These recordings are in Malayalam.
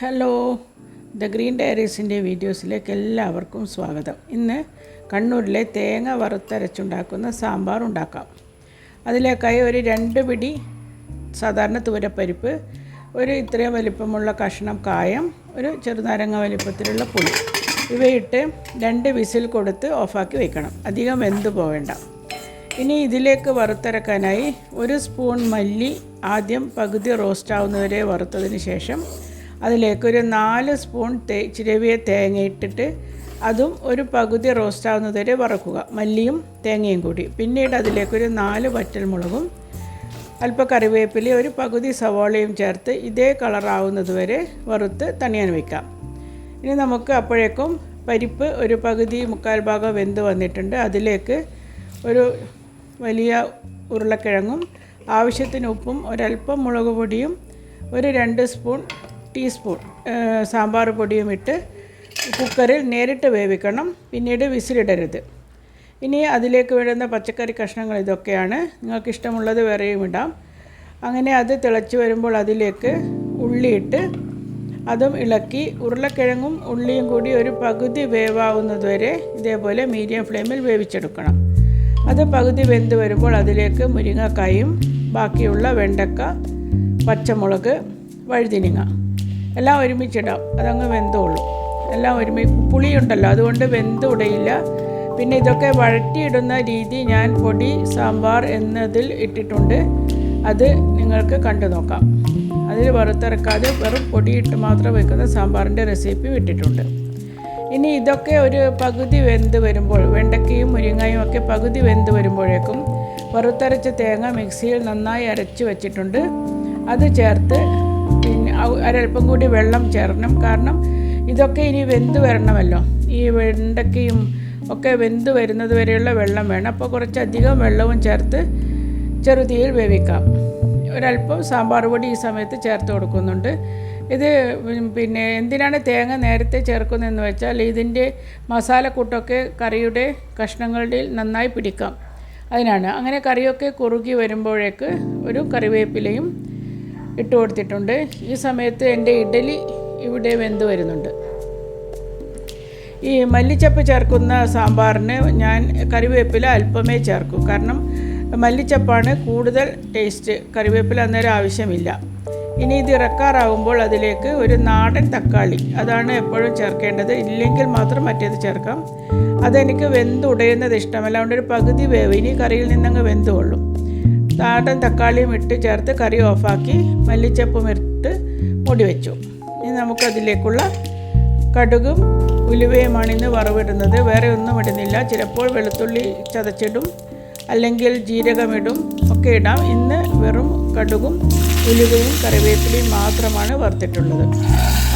ഹലോ ദ ഗ്രീൻ ഡയറീസിന്റെ വീഡിയോസിലേക്ക് എല്ലാവർക്കും സ്വാഗതം. ഇന്ന് കണ്ണൂരിലെ തേങ്ങ വറുത്തരച്ചുണ്ടാക്കുന്ന സാമ്പാർ ഉണ്ടാക്കാം. അതിലേക്കായി ഒരു രണ്ട് പിടി സാധാരണ തൂരപ്പരിപ്പ് ഒരു ഇത്രയും വലിപ്പമുള്ള കഷ്ണം കായം ഒരു ചെറുനാരങ്ങ വലിപ്പത്തിലുള്ള പുളി. ഇവയിട്ട് രണ്ട് വിസിൽ കൊടുത്ത് ഓഫാക്കി വയ്ക്കണം അധികം വെന്ത് പോവേണ്ട. ഇനി ഇതിലേക്ക് വറുത്തരക്കാനായി ഒരു സ്പൂൺ മല്ലി ആദ്യം പകുതി റോസ്റ്റ് ആവുന്നവരെ വറുത്തതിന് ശേഷം അതിലേക്കൊരു നാല് സ്പൂൺ തേ ചിരവിയ തേങ്ങ ഇട്ടിട്ട് അതും ഒരു പകുതി റോസ്റ്റ് ആവുന്നതുവരെ വറക്കുക. മല്ലിയും തേങ്ങയും കൂടി. പിന്നീട് അതിലേക്കൊരു നാല് വറ്റൽമുളകും അല്പ കറിവേപ്പില ഒരു പകുതി സവാളയും ചേർത്ത് ഇതേ കളറാവുന്നത് വരെ വറുത്ത് തണിയാൻ വയ്ക്കാം ഇനി നമുക്ക് അപ്പോഴേക്കും പരിപ്പ് ഒരു പകുതി മുക്കാൽ ഭാഗം വെന്ത് വന്നിട്ടുണ്ട്. അതിലേക്ക് ഒരു വലിയ ഉരുളക്കിഴങ്ങും ആവശ്യത്തിന് ഉപ്പും ഒരല്പം മുളക് പൊടിയും ഒരു രണ്ട് സ്പൂൺ ടീസ്പൂൺ സാമ്പാർ പൊടിയും ഇട്ട് കുക്കറിൽ നേരിട്ട് വേവിക്കണം. പിന്നീട് വിസിലിടരുത്. ഇനി അതിലേക്ക് വേണ്ടുന്ന പച്ചക്കറി കഷ്ണങ്ങൾ ഇതൊക്കെയാണ്. നിങ്ങൾക്ക് ഇഷ്ടമുള്ളത് വേറെയും ഇടാം. അങ്ങനെ അത് തിളച്ച് വരുമ്പോൾ അതിലേക്ക് ഉള്ളിയിട്ട് അതും ഇളക്കി ഉരുളക്കിഴങ്ങും ഉള്ളിയും കൂടി ഒരു പകുതി വേവാവുന്നതുവരെ ഇതേപോലെ മീഡിയം ഫ്ലെയിമിൽ വേവിച്ചെടുക്കണം. അത് പകുതി വെന്ത് വരുമ്പോൾ അതിലേക്ക് മുരിങ്ങക്കായും ബാക്കിയുള്ള വെണ്ടക്ക പച്ചമുളക് വഴുതിനിങ്ങ. എല്ലാം ഒരുമിച്ചിടാം. അതങ്ങ് വെന്തോളൂ. എല്ലാം ഒരുമി പുളിയുണ്ടല്ലോ അതുകൊണ്ട് വെന്തുടയില്ല. പിന്നെ ഇതൊക്കെ വഴറ്റിയിടുന്ന രീതി ഞാൻ പൊടി സാമ്പാർ എന്നതിൽ ഇട്ടിട്ടുണ്ട്. അത് നിങ്ങൾക്ക് കണ്ടു നോക്കാം. അതിൽ വറുത്തിറക്കാതെ വെറും പൊടിയിട്ട് മാത്രം വെക്കുന്ന സാമ്പാറിന്റെ റെസിപ്പി ഇട്ടിട്ടുണ്ട്. ഇനി ഇതൊക്കെ ഒരു പകുതി വെന്ത് വരുമ്പോൾ വെണ്ടക്കയും മുരിങ്ങയും ഒക്കെ പകുതി വെന്ത് വരുമ്പോഴേക്കും വറുത്തരച്ച തേങ്ങ മിക്സിയിൽ നന്നായി അരച്ച് വെച്ചിട്ടുണ്ട്. അത് ചേർത്ത് ഒരല്പം കൂടി വെള്ളം ചേർക്കണം കാരണം ഇതൊക്കെ ഇനി വെന്ത് വരണമല്ലോ. ഈ വെണ്ടക്കയും ഒക്കെ വെന്ത് വരുന്നത് വരെയുള്ള വെള്ളം വേണം. അപ്പോൾ കുറച്ചധികം വെള്ളവും ചേർത്ത് ചെറുതീയിൽ വേവിക്കാം. ഒരല്പം സാമ്പാർ പൊടി ഈ സമയത്ത് ചേർത്ത് കൊടുക്കുന്നുണ്ട്. ഇത് പിന്നെ എന്തിനാണ് തേങ്ങ നേരത്തെ ചേർക്കുന്നതെന്ന് വെച്ചാൽ ഇതിന്റെ മസാലക്കൂട്ടൊക്കെ കറിയുടെ കഷ്ണങ്ങളുടെ നന്നായി പിടിക്കാം. അതിനാണ്. അങ്ങനെ കറിയൊക്കെ കുറുകി വരുമ്പോഴേക്ക് ഒരു കറിവേപ്പിലയും ഇട്ട് കൊടുത്തിട്ടുണ്ട്. ഈ സമയത്ത് എന്റെ ഇഡലി ഇവിടെ വെന്ത് വരുന്നുണ്ട്. ഈ മല്ലിച്ചപ്പ് ചേർക്കുന്ന സാമ്പാറിന് ഞാൻ കറിവേപ്പില അല്പമേ ചേർക്കൂ. കാരണം മല്ലിച്ചപ്പാണ് കൂടുതൽ ടേസ്റ്റ്. കറിവേപ്പില അന്നേരം ആവശ്യമില്ല. ഇനി ഇത് ഇറക്കാറാവുമ്പോൾ അതിലേക്ക് ഒരു നാടൻ തക്കാളി. അതാണ് എപ്പോഴും ചേർക്കേണ്ടത്. ഇല്ലെങ്കിൽ മാത്രം മറ്റേത് ചേർക്കാം. അതെനിക്ക് വെന്തുടയുന്നത് ഇഷ്ടമല്ല. അതുകൊണ്ട് ഒരു പകുതി വേവ്. ഇനി കറിയിൽ നിന്നങ്ങ് വെന്ത് നാടൻ തക്കാളിയും ഇട്ട് ചേർത്ത് കറി ഓഫാക്കി മല്ലിച്ചപ്പും ഇട്ട് മൂടി വെച്ചു. ഇനി നമുക്കതിലേക്കുള്ള കടുകും ഉലുവയുമാണ് ഇന്ന് വറവിടുന്നത്. വേറെ ഒന്നും ഇടുന്നില്ല. ചിലപ്പോൾ വെളുത്തുള്ളി ചതച്ചിടും അല്ലെങ്കിൽ ജീരകമിടും ഒക്കെ ഇടാം. ഇന്ന് വെറും കടുകും ഉലുവയും കറിവേപ്പിലയും മാത്രമാണ് വറുത്തിട്ടുള്ളത്.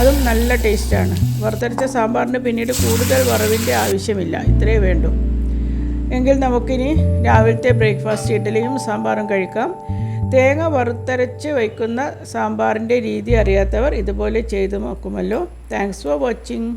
അതും നല്ല ടേസ്റ്റാണ്. വറുത്തരച്ച സാമ്പാറിന് പിന്നീട് കൂടുതൽ വറവിന്റെ ആവശ്യമില്ല. ഇത്രയേ വേണ്ടൂ. എങ്കിൽ നമുക്കിനി രാവിലത്തെ ബ്രേക്ക്ഫാസ്റ്റ് ഇഡ്ഡലിയും സാമ്പാറും കഴിക്കാം. തേങ്ങ വറുത്തരച്ച് വയ്ക്കുന്ന സാമ്പാറിന്റെ രീതി അറിയാത്തവർ ഇതുപോലെ ചെയ്തു നോക്കുമല്ലോ. Thanks for watching